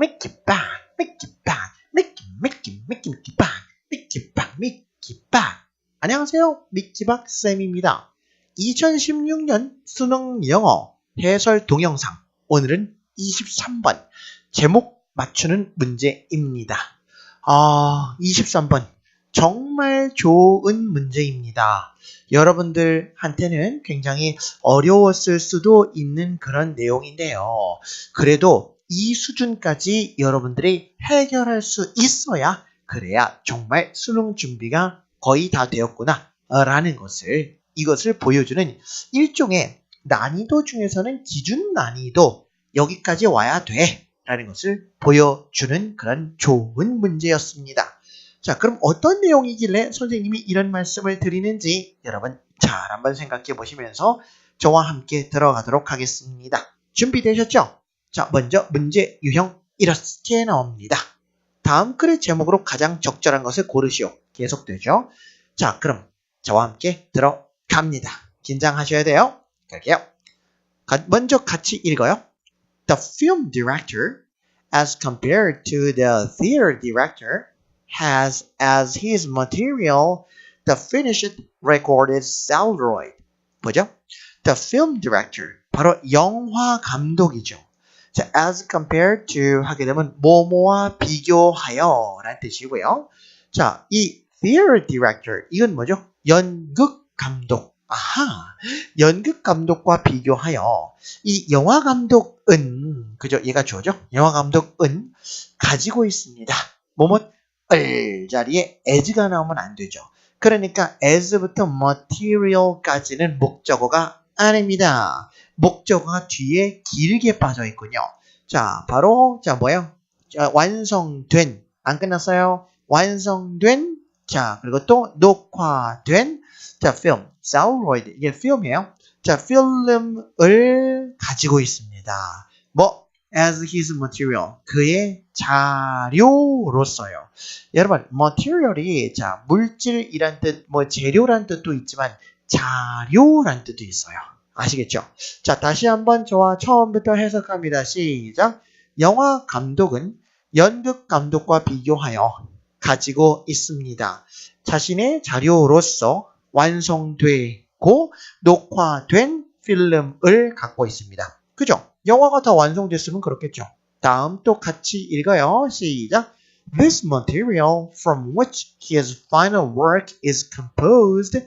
미끼빵, 미끼빵, 미끼, 미끼, 미끼, 미끼빵, 미끼빵, 미끼빵. 안녕하세요. 미끼박 쌤입니다. 2016년 수능 영어 해설 동영상. 오늘은 23번. 제목 맞추는 문제입니다. 아, 23번. 정말 좋은 문제입니다. 여러분들한테는 굉장히 어려웠을 수도 있는 그런 내용인데요. 그래도 이 수준까지 여러분들이 해결할 수 있어야 그래야 정말 수능 준비가 거의 다 되었구나 라는 것을 이것을 보여주는 일종의 난이도 중에서는 기준 난이도 여기까지 와야 돼 라는 것을 보여주는 그런 좋은 문제였습니다. 자, 그럼 어떤 내용이길래 선생님이 이런 말씀을 드리는지 여러분 잘 한번 생각해 보시면서 저와 함께 들어가도록 하겠습니다. 준비되셨죠? 자, 먼저 문제 유형 이렇게 나옵니다. 다음 글의 제목으로 가장 적절한 것을 고르시오. 계속되죠? 자, 그럼 저와 함께 들어갑니다. 긴장하셔야 돼요. 갈게요. 먼저 같이 읽어요. The film director, as compared to the theater director, has as his material the finished recorded celluloid. 뭐죠? The film director. 바로 영화 감독이죠. 자, as compared to 하게 되면 뭐뭐와 비교하여 라는 뜻이고요. 자, 이 theater director. 이건 뭐죠? 연극 감독. 아하. 연극 감독과 비교하여 이 영화 감독은 그죠? 얘가 주어죠? 영화 감독은 가지고 있습니다. 뭐뭐 을 자리에 as가 나오면 안 되죠. 그러니까 as부터 material까지는 목적어가 아닙니다. 목적어가 뒤에 길게 빠져 있군요. 자, 바로 자 뭐예요? 자, 완성된 안 끝났어요. 완성된 자 그리고 또 녹화된 자 film celluloid 이게 필름이에요. 자 필름을 가지고 있습니다. 뭐 as his material 그의 자료로서요. 여러분 material이 자 물질이란 뜻, 뭐 재료란 뜻도 있지만 자료란 뜻도 있어요. 아시겠죠? 자 다시 한번 저와 처음부터 해석합니다. 시작. 영화 감독은 연극 감독과 비교하여 가지고 있습니다. 자신의 자료로서 완성되고 녹화된 필름을 갖고 있습니다. 그죠? 영화가 다 완성됐으면 그렇겠죠. 다음 또 같이 읽어요. 시작. This material from which his final work is composed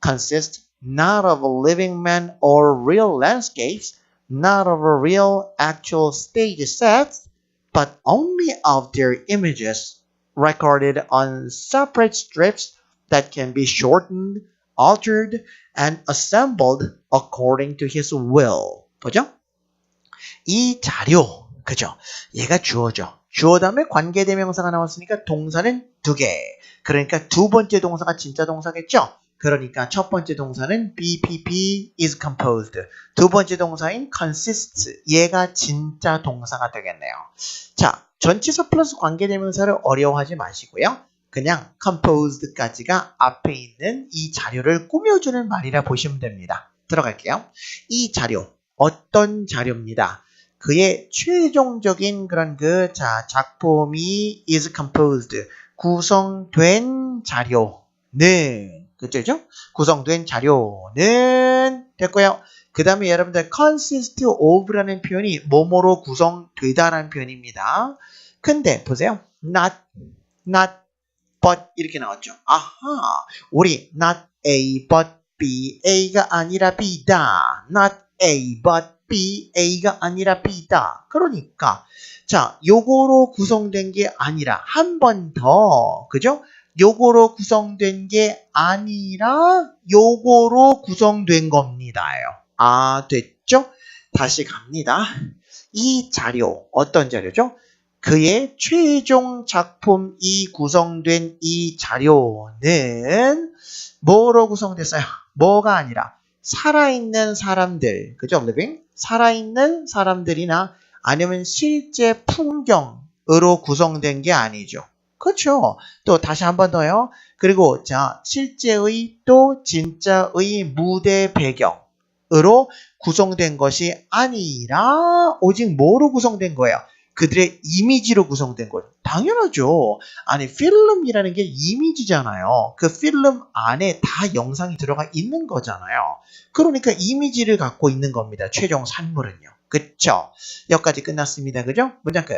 consists not of living men or real landscapes, not of real actual stage sets, but only of their images recorded on separate strips that can be shortened, altered, and assembled according to his will. 보죠? 이 자료, 그죠? 얘가 주어죠. 주어 다음에 관계대명사가 나왔으니까 동사는 두 개. 그러니까 두 번째 동사가 진짜 동사겠죠? 그러니까 첫 번째 동사는 BPP is composed. 두 번째 동사인 consists. 얘가 진짜 동사가 되겠네요. 자, 전치사 플러스 관계대명사를 어려워하지 마시고요. 그냥 composed까지가 앞에 있는 이 자료를 꾸며주는 말이라 보시면 됩니다. 들어갈게요. 이 자료, 어떤 자료입니다. 그의 최종적인 그런 그 자, 작품이 is composed 구성된 자료 는 그죠? 구성된 자료는 됐고요. 그 다음에 여러분들 consist of라는 표현이 뭐뭐로 구성되다라는 표현입니다. 근데 보세요. not, not, but 이렇게 나왔죠. 아하, 우리 not A but B, A가 아니라 B다. not A but B, A가 아니라 B다. 그러니까 자, 요거로 구성된 게 아니라 한 번 더, 그죠? 요거로 구성된 게 아니라 요거로 구성된 겁니다요. 아, 됐죠? 다시 갑니다. 이 자료, 어떤 자료죠? 그의 최종 작품이 구성된 이 자료는 뭐로 구성됐어요? 뭐가 아니라 살아있는 사람들, 그죠? living? 살아있는 사람들이나 아니면 실제 풍경으로 구성된 게 아니죠. 그렇죠. 또 다시 한 번 더요. 그리고 자 실제의 또 진짜의 무대 배경으로 구성된 것이 아니라 오직 뭐로 구성된 거예요? 그들의 이미지로 구성된 거죠. 당연하죠. 아니 필름이라는 게 이미지잖아요. 그 필름 안에 다 영상이 들어가 있는 거잖아요. 그러니까 이미지를 갖고 있는 겁니다. 최종 산물은요. 그쵸? 여기까지 끝났습니다. 그죠? 문장 끝.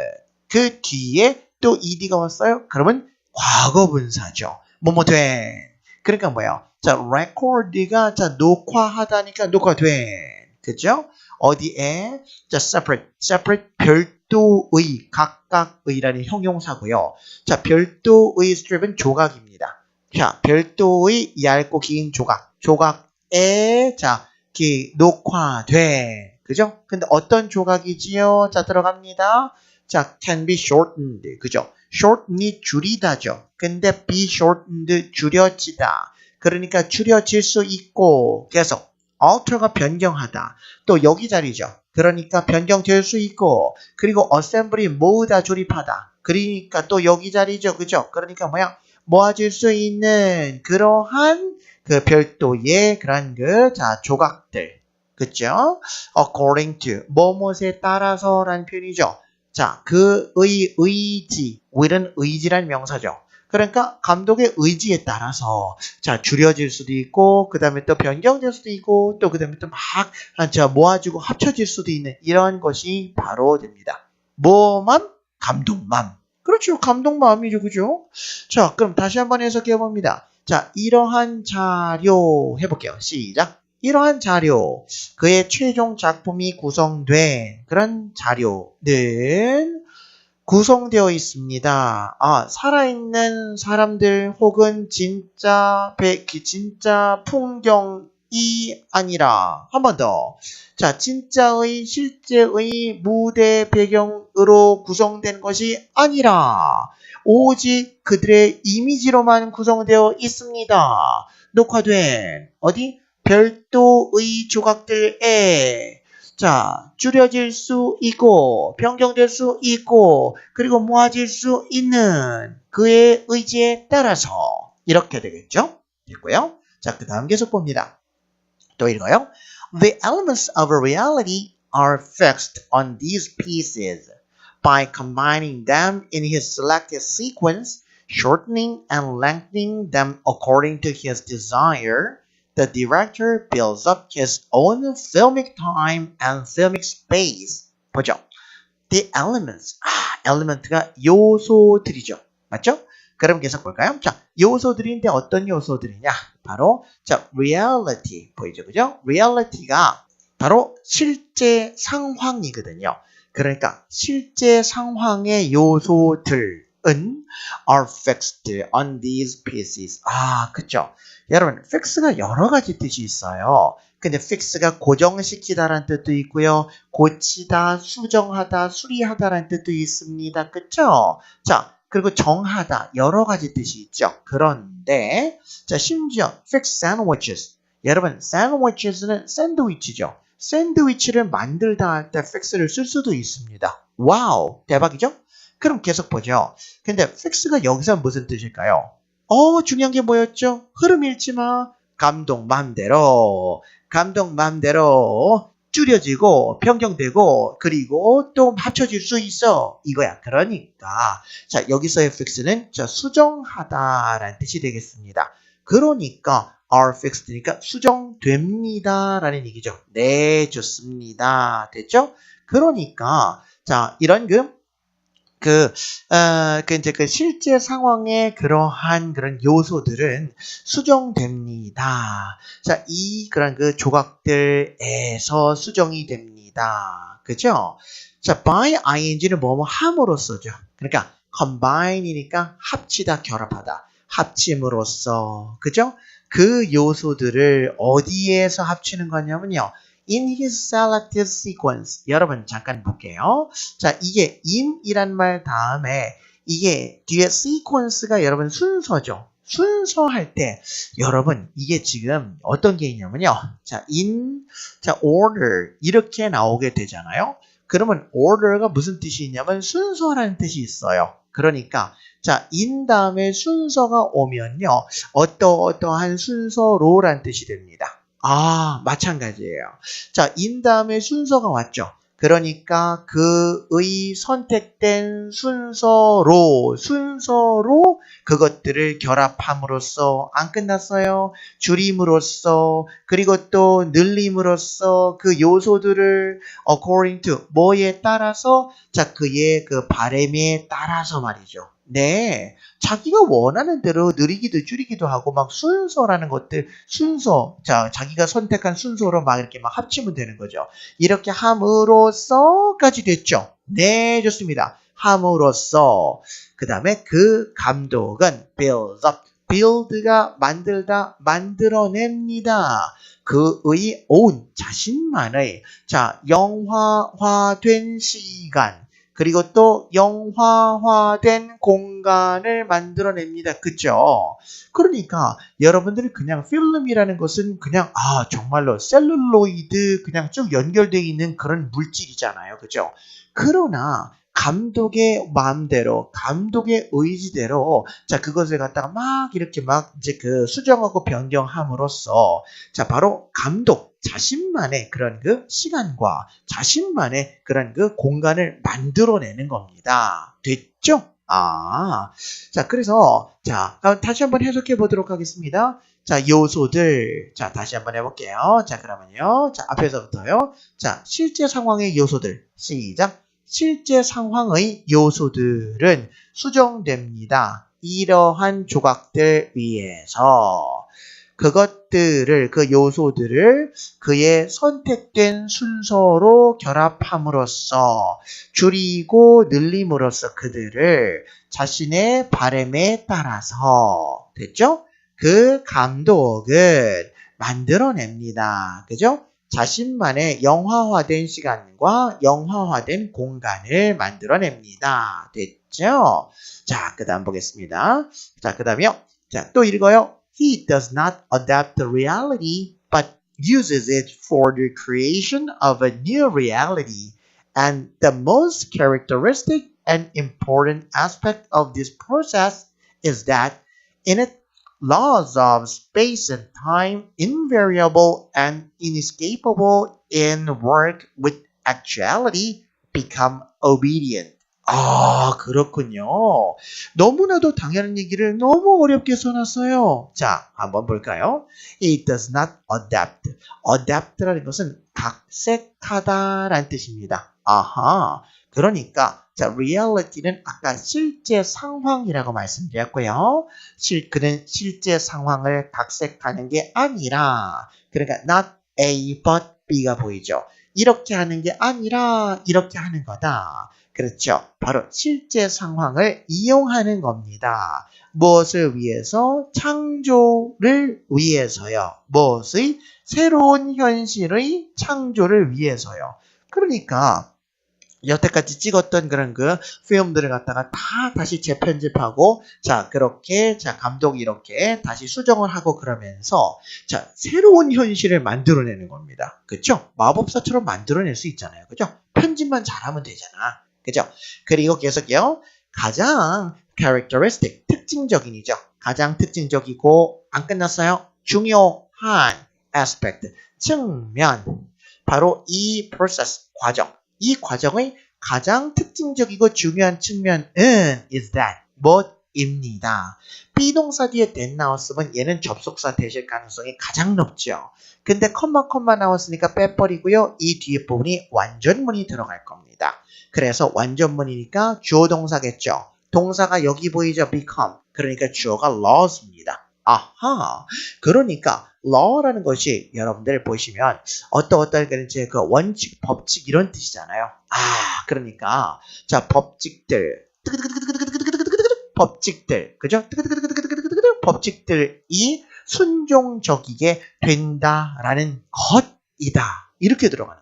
그 뒤에 또 ed가 왔어요? 그러면 과거 분사죠. 뭐뭐 된. 그러니까 뭐예요? 자, record가 자 녹화하다니까 녹화된. 그죠? 어디에? 자, separate, separate 별도의, 각각의라는 형용사고요. 자, 별도의 스트립은 조각입니다. 자, 별도의 얇고 긴 조각, 조각에 자, 기 녹화된. 그죠? 근데 어떤 조각이지요? 자, 들어갑니다. 자, can be shortened. 그죠? shorten이 줄이다죠. 근데 be shortened 줄여지다. 그러니까 줄여질 수 있고 계속 alter가 변경하다. 또 여기 자리죠. 그러니까 변경될 수 있고 그리고 assembly 모으다 조립하다. 그러니까 또 여기 자리죠. 그죠? 그러니까 뭐야? 모아질 수 있는 그러한 그 별도의 그런 그 자 조각들. 그죠? according to 뭐뭇에 따라서라는 표현이죠. 자, 그의 의지, will은 의지란 명사죠. 그러니까 감독의 의지에 따라서 자 줄여질 수도 있고 그 다음에 또 변경될 수도 있고 또 그 다음에 또 막자 모아지고 합쳐질 수도 있는 이런 것이 바로 됩니다. 뭐만 감독만 그렇죠 감독마음이죠 그죠? 자 그럼 다시 한번 해석해 봅니다. 자 이러한 자료 해볼게요. 시작. 이러한 자료, 그의 최종 작품이 구성된 그런 자료는 구성되어 있습니다. 아, 살아있는 사람들 혹은 진짜 배, 진짜 풍경이 아니라 한 번 더. 자, 진짜의 실제의 무대 배경으로 구성된 것이 아니라 오직 그들의 이미지로만 구성되어 있습니다. 녹화된 어디 별도의 조각들에 자 줄여질 수 있고 변경될 수 있고 그리고 모아질 수 있는 그의 의지에 따라서 이렇게 되겠죠? 됐고요. 자, 그 다음 계속 봅니다. 또 읽어요. The elements of reality are fixed on these pieces by combining them in his selected sequence, shortening and lengthening them according to his desire, the director builds up his own filmic time and filmic space. 보죠. The elements. 아, element가 요소들이죠. 맞죠? 그럼 계속 볼까요? 자, 요소들인데 어떤 요소들이냐? 바로 자, reality 보이죠, 그죠? reality가 바로 실제 상황이거든요. 그러니까 실제 상황의 요소들 은 are fixed on these pieces. 아, 그쵸? 여러분, fix가 여러 가지 뜻이 있어요. 근데 fix가 고정시키다라는 뜻도 있고요. 고치다, 수정하다, 수리하다라는 뜻도 있습니다. 그쵸? 자, 그리고 정하다, 여러 가지 뜻이 있죠. 그런데, 자, 심지어 fix sandwiches. 여러분, sandwiches는 샌드위치죠. 샌드위치를 만들다 할 때 fix를 쓸 수도 있습니다. 와우, 대박이죠? 그럼 계속 보죠. 근데 fix가 여기서 무슨 뜻일까요? 어, 중요한 게 뭐였죠? 흐름 잃지 마. 감독 맘대로, 감독 맘대로 줄여지고 변경되고 그리고 또 합쳐질 수 있어 이거야. 그러니까 자 여기서의 fix는 자 수정하다라는 뜻이 되겠습니다. 그러니까 are fixed니까 수정됩니다라는 얘기죠. 네 좋습니다. 됐죠? 그러니까 자 이런 그 그, 어, 그 이제 그 실제 상황의 그러한 그런 요소들은 수정됩니다. 자, 이 그런 그 조각들에서 수정이 됩니다. 그죠? 자, by ing는 뭐뭐 함으로써죠. 그러니까 combine이니까 합치다, 결합하다. 합침으로써. 그죠? 그 요소들을 어디에서 합치는 거냐면요. In his selected sequence. 여러분 잠깐 볼게요. 자, 이게 in이란 말 다음에 이게 뒤에 sequence가 여러분 순서죠. 순서 할 때 여러분 이게 지금 어떤 게 있냐면요. 자, in 자, order 이렇게 나오게 되잖아요. 그러면 order가 무슨 뜻이 있냐면 순서라는 뜻이 있어요. 그러니까 자, in 다음에 순서가 오면요. 어떠어떠한 순서로란 뜻이 됩니다. 아, 마찬가지예요. 자, 인 다음에 순서가 왔죠. 그러니까 그의 선택된 순서로 순서로 그것들을 결합함으로써 안 끝났어요. 줄임으로써 그리고 또 늘림으로써 그 요소들을 according to 뭐에 따라서 자 그의 그 바램에 따라서 말이죠. 네. 자기가 원하는 대로 느리기도 줄이기도 하고 막 순서라는 것들 순서 자 자기가 선택한 순서로 막 이렇게 막 합치면 되는 거죠. 이렇게 함으로써까지 됐죠. 네 좋습니다. 함으로써 그 다음에 그 감독은 build up build가 만들다 만들어냅니다. 그의 own 자신만의 자 영화화된 시간 그리고 또 영화화된 공간을 만들어냅니다. 그죠? 그러니까 여러분들이 그냥 필름이라는 것은 그냥 아 정말로 셀룰로이드 그냥 쭉 연결되어 있는 그런 물질이잖아요. 그죠? 그러나 감독의 마음대로, 감독의 의지대로, 자, 그것을 갖다가 막 이렇게 막 이제 그 수정하고 변경함으로써, 자, 바로 감독 자신만의 그런 그 시간과 자신만의 그런 그 공간을 만들어내는 겁니다. 됐죠? 아, 자, 그래서, 자, 다시 한번 해석해 보도록 하겠습니다. 자, 요소들. 자, 다시 한번 해볼게요. 자, 그러면요. 자, 앞에서부터요. 자, 실제 상황의 요소들. 시작. 실제 상황의 요소들은 수정됩니다. 이러한 조각들 위에서 그것들을 그 요소들을 그의 선택된 순서로 결합함으로써 줄이고 늘림으로써 그들을 자신의 바램에 따라서 됐죠? 그 감독은 만들어냅니다. 그죠? 자신만의 영화화된 시간과 영화화된 공간을 만들어냅니다. 됐죠? 자, 그 다음 보겠습니다. 자, 그 다음이요. 자, 또 읽어요. He does not adapt the reality, but uses it for the creation of a new reality. And the most characteristic and important aspect of this process is that in it laws of space and time invariable and inescapable in work with actuality become obedient. 아, 그렇군요. 너무나도 당연한 얘기를 너무 어렵게 써놨어요. 자, 한번 볼까요? It does not adapt. adapt라는 것은 각색하다라는 뜻입니다. 아하. 그러니까 자, reality는 아까 실제 상황이라고 말씀드렸고요. 실, 그는 실제 상황을 각색하는 게 아니라, 그러니까 not A but B가 보이죠. 이렇게 하는 게 아니라 이렇게 하는 거다. 그렇죠. 바로 실제 상황을 이용하는 겁니다. 무엇을 위해서? 창조를 위해서요. 무엇의? 새로운 현실의 창조를 위해서요. 그러니까 여태까지 찍었던 그런 그 필름들을 갖다가 다 다시 재편집하고 자 그렇게 자 감독이 이렇게 다시 수정을 하고 그러면서 자 새로운 현실을 만들어내는 겁니다. 그죠? 마법사처럼 만들어낼 수 있잖아요. 그죠? 편집만 잘하면 되잖아. 그죠? 그리고 계속요. 가장 characteristic 특징적인이죠. 가장 특징적이고 안 끝났어요. 중요한 aspect 측면 바로 이 process 과정 이 과정의 가장 특징적이고 중요한 측면은 is that 뭐입니다. 비동사 뒤에 that 나왔으면 얘는 접속사 되실 가능성이 가장 높죠. 근데 컴마 컴마 나왔으니까 빼버리고요. 이 뒤에 부분이 완전문이 들어갈 겁니다. 그래서 완전문이니까 주어 동사겠죠. 동사가 여기 보이죠? become. 그러니까 주어가 laws입니다. 아하. 그러니까 law라는 것이 여러분들 보시면 어떤 어떤 그런지 그 원칙, 법칙 이런 뜻이잖아요. 아, 그러니까 자 법칙들 법칙들 그죠? 법칙들이 순종적이게 된다라는 것이다. 이렇게 들어가는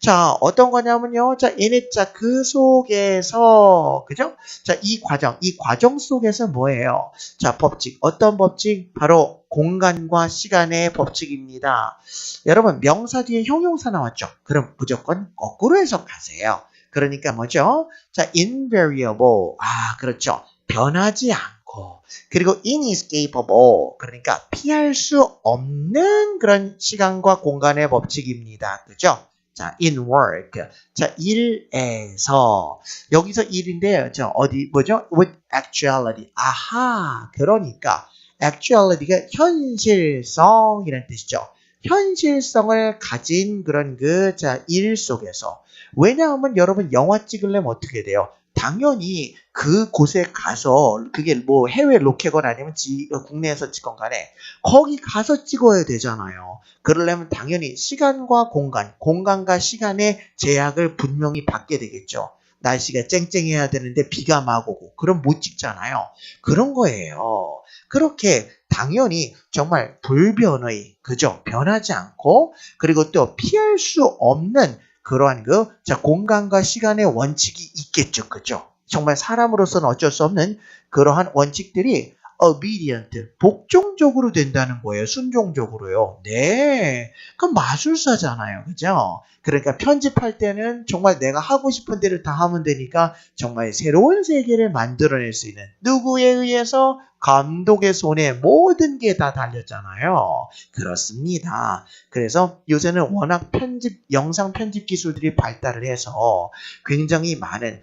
자, 어떤 거냐면요. 자, 얘네 자 그 속에서, 그죠? 자, 이 과정, 이 과정 속에서 뭐예요? 자, 법칙. 어떤 법칙? 바로 공간과 시간의 법칙입니다. 여러분, 명사 뒤에 형용사 나왔죠? 그럼 무조건 거꾸로 해석하세요. 그러니까 뭐죠? 자, invariable. 아, 그렇죠. 변하지 않고. 그리고 inescapable. 그러니까 피할 수 없는 그런 시간과 공간의 법칙입니다. 그죠? 자, in work. 자, 일에서. 여기서 일인데요. 저, 어디, 뭐죠? with actuality. 아하. 그러니까, actuality가 현실성이라는 뜻이죠. 현실성을 가진 그런 그, 자, 일 속에서. 왜냐하면 여러분 영화 찍으려면 어떻게 돼요? 당연히 그 곳에 가서 그게 뭐 해외 로켓건 아니면 지, 국내에서 찍건 간에 거기 가서 찍어야 되잖아요. 그러려면 당연히 시간과 공간, 공간과 시간의 제약을 분명히 받게 되겠죠. 날씨가 쨍쨍해야 되는데 비가 막 오고 그럼 못 찍잖아요. 그런 거예요. 그렇게 당연히 정말 불변의 그죠? 변하지 않고 그리고 또 피할 수 없는 그러한 그 자, 공간과 시간의 원칙이 있겠죠. 그죠? 정말 사람으로서는 어쩔 수 없는 그러한 원칙들이 obedient, 복종적으로 된다는 거예요. 순종적으로요. 네. 그럼 마술사잖아요. 그죠? 그러니까 편집할 때는 정말 내가 하고 싶은 대로 다 하면 되니까 정말 새로운 세계를 만들어낼 수 있는 누구에 의해서 감독의 손에 모든 게 다 달렸잖아요. 그렇습니다. 그래서 요새는 워낙 편집, 영상 편집 기술들이 발달을 해서 굉장히 많은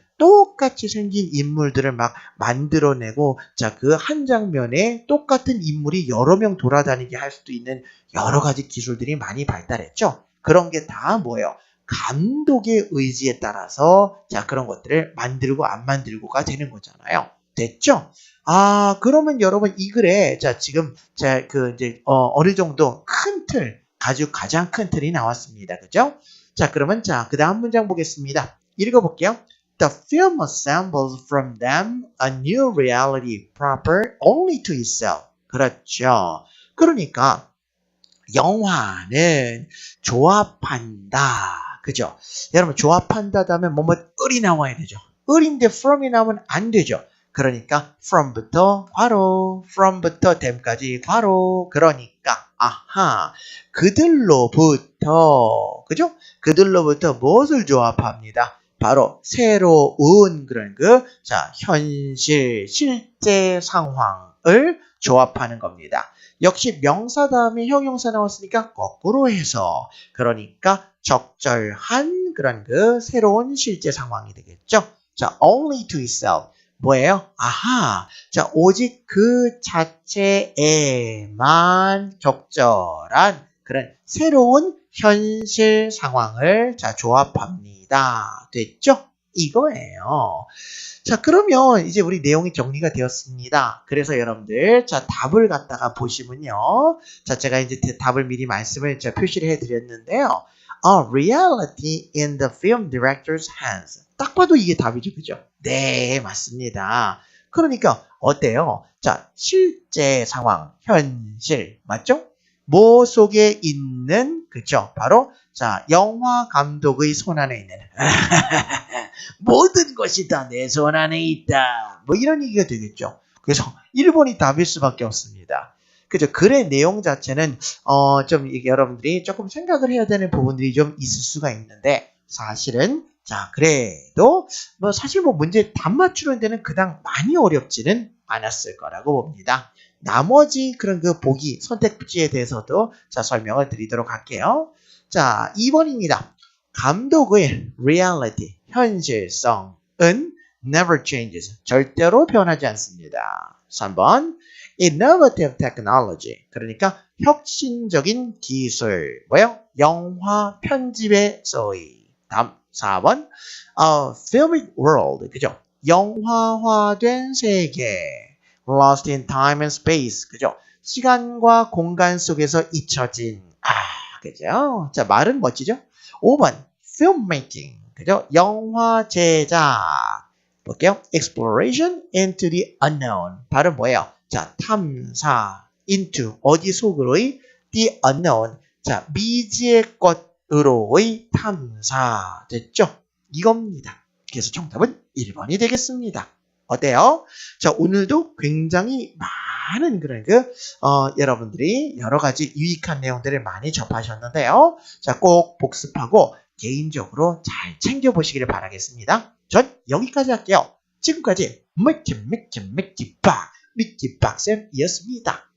똑같이 생긴 인물들을 막 만들어내고 자 그 한 장면에 똑같은 인물이 여러 명 돌아다니게 할 수도 있는 여러 가지 기술들이 많이 발달했죠. 그런 게 다 뭐예요? 감독의 의지에 따라서 자 그런 것들을 만들고 안 만들고가 되는 거잖아요. 됐죠? 아 그러면 여러분 이 글에 자 지금 자그 이제 어, 느 정도 큰 틀, 아주 가장 큰 틀이 나왔습니다. 그죠? 자 그러면 자그 다음 문장 보겠습니다. 읽어볼게요. The film assembles from them a new reality proper only to itself. 그렇죠. 그러니까 영화는 조합한다. 그죠? 여러분 조합한다 하면 뭐뭐 을이 나와야 되죠. 을인데 from이 나오면 안 되죠. 그러니까 from부터 괄호, from부터 them까지 괄호. 그러니까 아하 그들로부터 그죠? 그들로부터 무엇을 조합합니다. 바로 새로운 그런 그, 자, 현실, 실제 상황을 조합하는 겁니다. 역시 명사 다음에 형용사 나왔으니까 거꾸로 해서, 그러니까 적절한 그런 그 새로운 실제 상황이 되겠죠. 자, only to itself. 뭐예요? 아하. 자, 오직 그 자체에만 적절한 그런 새로운 현실 상황을 자, 조합합니다. 됐죠? 이거예요. 자, 그러면 이제 우리 내용이 정리가 되었습니다. 그래서 여러분들, 자, 답을 갖다가 보시면요. 자, 제가 이제 답을 미리 말씀을 제가 표시를 해드렸는데요. A reality in the film director's hands. 딱 봐도 이게 답이죠. 그죠? 네, 맞습니다. 그러니까, 어때요? 자, 실제 상황, 현실, 맞죠? 뭐 속에 있는, 그죠? 바로 자, 영화 감독의 손 안에 있는 모든 것이 다 내 손 안에 있다. 뭐 이런 얘기가 되겠죠. 그래서 1번이 답일 수밖에 없습니다. 그죠? 글의 내용 자체는 어 좀 여러분들이 조금 생각을 해야 되는 부분들이 좀 있을 수가 있는데 사실은 자 그래도 뭐 사실 뭐 문제 답 맞추는 데는 그닥 많이 어렵지는 않았을 거라고 봅니다. 나머지 그런 그 보기 선택지에 대해서도 자 설명을 드리도록 할게요. 자, 2번입니다. 감독의 reality, 현실성은 never changes. 절대로 변하지 않습니다. 3번. innovative technology. 그러니까 혁신적인 기술. 뭐요? 영화 편집의 소위. 다음 4번. A filmic world. 그죠? 영화화된 세계. Lost in time and space. 그죠? 시간과 공간 속에서 잊혀진 아, 그죠? 자, 말은 멋지죠? 5번, filmmaking. 그죠? 영화 제작. 볼게요. exploration into the unknown. 발음 뭐예요? 자, 탐사. into. 어디 속으로의? the unknown. 자, 미지의 것으로의 탐사. 됐죠? 이겁니다. 그래서 정답은 1번이 되겠습니다. 어때요? 자, 오늘도 굉장히 많은 그런 그, 어, 여러분들이 여러 가지 유익한 내용들을 많이 접하셨는데요. 자, 꼭 복습하고 개인적으로 잘 챙겨보시기를 바라겠습니다. 전 여기까지 할게요. 지금까지 미키 미키 미키박 미키박쌤이었습니다.